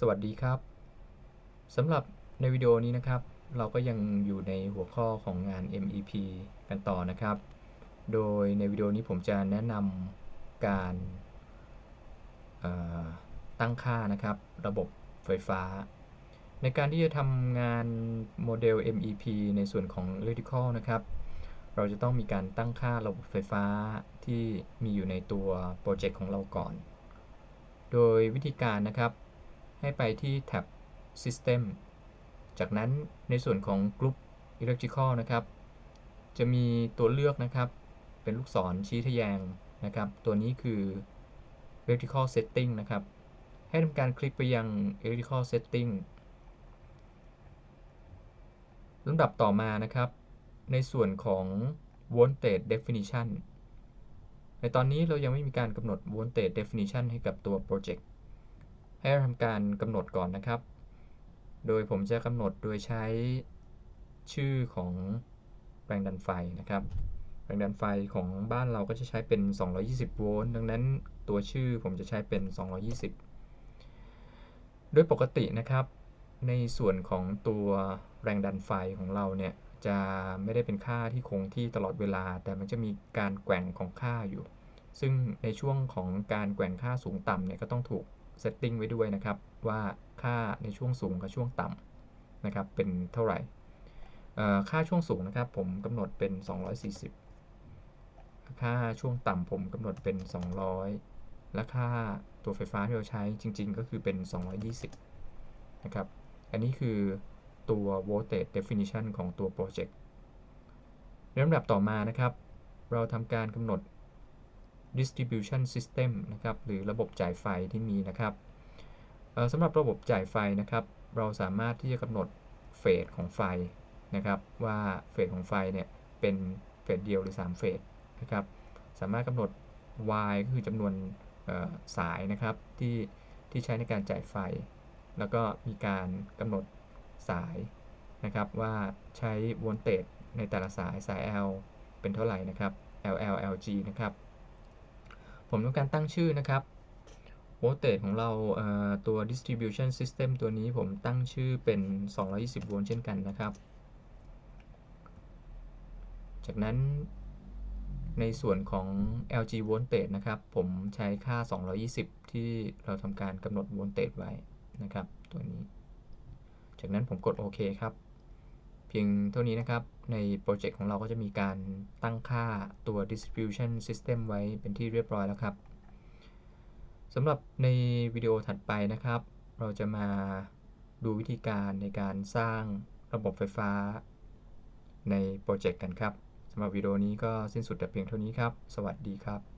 สวัสดีครับสำหรับในวิดีโอนี้นะครับ เราก็ยังอยู่ในหัวข้อของงาน MEP กันต่อนะครับ โดยในวิดีโอนี้ผมจะแนะนำการตั้งค่านะครับ ระบบไฟฟ้า ในการที่จะทำงานโมเดล MEP ในส่วนของ Electrical นะครับ เราจะต้องมีการตั้งค่าระบบไฟฟ้าที่มีอยู่ในตัวโปรเจกต์ของเราก่อน โดยวิธีการนะครับ ให้ไปที่แท็บ System จากนั้นในส่วนของ Group Electrical นะครับ จะมีตัวเลือกนะครับ เป็นลูกศรชี้ทะแยงนะครับ ตัวนี้คือ Electrical Setting นะครับ ให้ทำการคลิกไปยัง Electrical Setting ลำดับต่อมานะครับ ในส่วนของ Voltage Definition ในตอนนี้เรายังไม่มีการกำหนด Voltage Definition ให้กับตัวโปรเจกต์ให้ทำการกำหนดก่อนนะครับ โดยผมจะกำหนดโดยใช้ชื่อของแรงดันไฟนะครับ แรงดันไฟของบ้านเราก็จะใช้เป็น 220 โวลต์ ดังนั้นตัวชื่อผมจะใช้เป็น 220 โดยปกตินะครับ ในส่วนของตัวแรงดันไฟของเราเนี่ย จะไม่ได้เป็นค่าที่คงที่ตลอดเวลา แต่มันจะมีการแกว่งของค่าอยู่ ซึ่งในช่วงของการแกว่งค่าสูงต่ำเนี่ยก็ต้องถูก เซตติ้งไว้ด้วยนะครับ ว่าค่าในช่วงสูงกับช่วงต่ำนะครับ เป็นเท่าไหร่ค่าช่วงสูงนะครับ ผมกำหนดเป็น 240 ค่าช่วงต่ำผมกำหนดเป็น 200 และค่าตัวไฟฟ้าที่เราใช้จริง ๆ ก็คือเป็น 220 นะครับ อันนี้คือตัว voltage definition ของตัวโปรเจกต์ในลำดับต่อมานะครับ เราทำการกำหนด distribution system นะครับหรือระบบจ่ายไฟที่มีนะครับสำหรับระบบจ่ายไฟนะครับ เราสามารถที่จะกำหนดเฟสของไฟนะครับ ว่าเฟสของไฟเนี่ยเป็นเฟสเดียวหรือ 3 เฟสนะครับ สามารถกำหนด y ก็คือจำนวนสายนะครับที่ที่ใช้ในการจ่ายไฟ แล้วก็มีการกำหนดสายนะครับ ว่าใช้โวลเตจในแต่ละสายสาย L เป็นเท่าไหร่นะครับ LL LG นะครับ ผมต้องการตั้งชื่อนะครับ voltage ของเราตัว distribution system ตัวนี้ผมตั้งชื่อเป็น 220 โวลต์เช่นกันนะครับ จากนั้นในส่วนของ LG voltage นะครับ ผมใช้ค่า 220 ที่เราทำการกำหนด voltage ไว้นะครับ ตัวนี้ จากนั้นผมกดโอเคครับ พียงเท่านี้นะครับ ในโปรเจกต์ของเราก็จะมีการตั้งค่าตัว distribution system ไว้เป็นที่เรียบร้อยแล้วครับสำหรับในวิดีโอถัดไปนะครับ เราจะมาดูวิธีการในการสร้างระบบไฟฟ้า ในโปรเจกต์กันครับสำหรับวิดีโอนี้ก็สิ้นสุดแต่เพียงเท่านี้ครับ สวัสดีครับ